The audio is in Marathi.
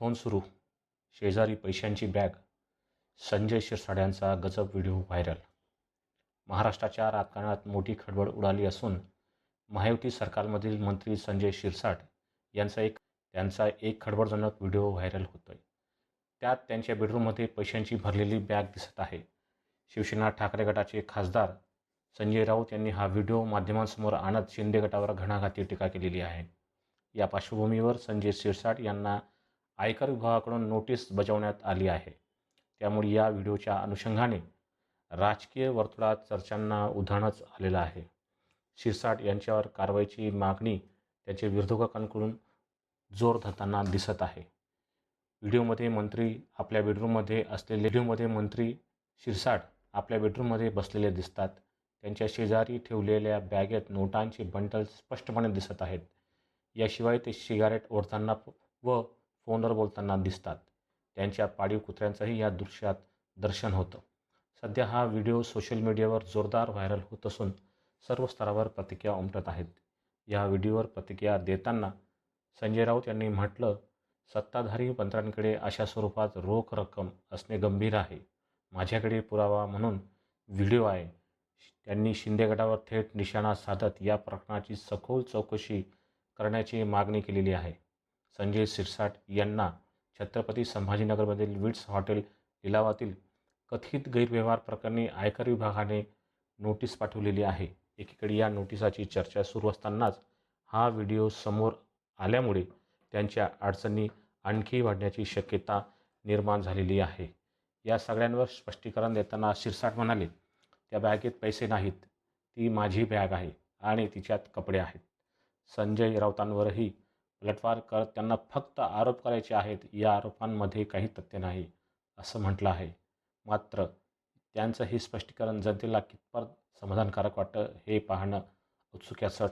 फोन सुरू. शेजारी पैशांची बॅग संजय शिरसाड्यांचा गजब व्हिडिओ व्हायरल महाराष्ट्राच्या राजकारणात मोठी खळबळ उडाली असून महायुती सरकारमधील मंत्री संजय शिरसाट यांचा एक त्यांचा एक खळबळजनक व्हिडिओ व्हायरल होतोय. त्यात त्यांच्या बेडरूममध्ये पैशांची भरलेली बॅग दिसत आहे. शिवसेना ठाकरे गटाचे खासदार संजय राऊत यांनी हा व्हिडिओ माध्यमांसमोर आणत शिंदे गटावर घणाघाती टीका केलेली आहे. या पार्श्वभूमीवर संजय शिरसाट यांना आयकर विभागाकडून नोटीस बजावण्यात आली आहे. त्यामुळे या व्हिडिओच्या अनुषंगाने राजकीय वर्तुळात चर्चांना उधाणच आलेलं आहे. शिरसाट यांच्यावर कारवाईची मागणी त्यांच्या विरोधकांकडून जोर धरताना दिसत आहे. व्हिडिओमध्ये मंत्री आपल्या बेडरूममध्ये असलेले व्हिडिओमध्ये मंत्री शिरसाट आपल्या बेडरूममध्ये बसलेले दिसतात. त्यांच्या शेजारी ठेवलेल्या बॅगेत नोटांचे बंडल स्पष्टपणे दिसत आहेत. याशिवाय ते सिगारेट ओढताना व फोनवर बोलताना दिसतात. त्यांच्या पाळीव कुत्र्यांचंही या दृश्यात दर्शन होतं. सध्या हा व्हिडिओ सोशल मीडियावर जोरदार व्हायरल होत असून सर्व स्तरावर प्रतिक्रिया उमटत आहेत. या व्हिडिओवर प्रतिक्रिया देताना संजय राऊत यांनी म्हटलं सत्ताधारी मंत्र्यांकडे अशा स्वरूपात रोख रक्कम असणे गंभीर आहे. माझ्याकडे पुरावा म्हणून व्हिडिओ आहे. त्यांनी शिंदे गटावर थेट निशाणा साधत या प्रकरणाची सखोल चौकशी करण्याची मागणी केलेली आहे. संजय शिरसाट यांना छत्रपती संभाजीनगरमधील विट्स हॉटेल लिलावातील कथित गैरव्यवहार प्रकरणी आयकर विभागाने नोटीस पाठवलेली आहे. एकीकडे या नोटिसाची चर्चा सुरू असतानाच हा व्हिडिओ समोर आल्यामुळे त्यांच्या अडचणी आणखी वाढण्याची शक्यता निर्माण झालेली आहे. या सगळ्यांवर स्पष्टीकरण देताना शिरसाट म्हणाले त्या बॅगेत पैसे नाहीत. ती माझी बॅग आहे आणि तिच्यात कपडे आहेत. संजय राऊतांवरही पलटवार करत त्यांना फक्त आरोप करायचे आहेत या आरोपांमध्ये काही तथ्य नाही असं म्हटलं आहे. मात्र त्यांचं हे स्पष्टीकरण जनतेला कितपत समाधानकारक वाटतं हे पाहणं उत्सुक्याचं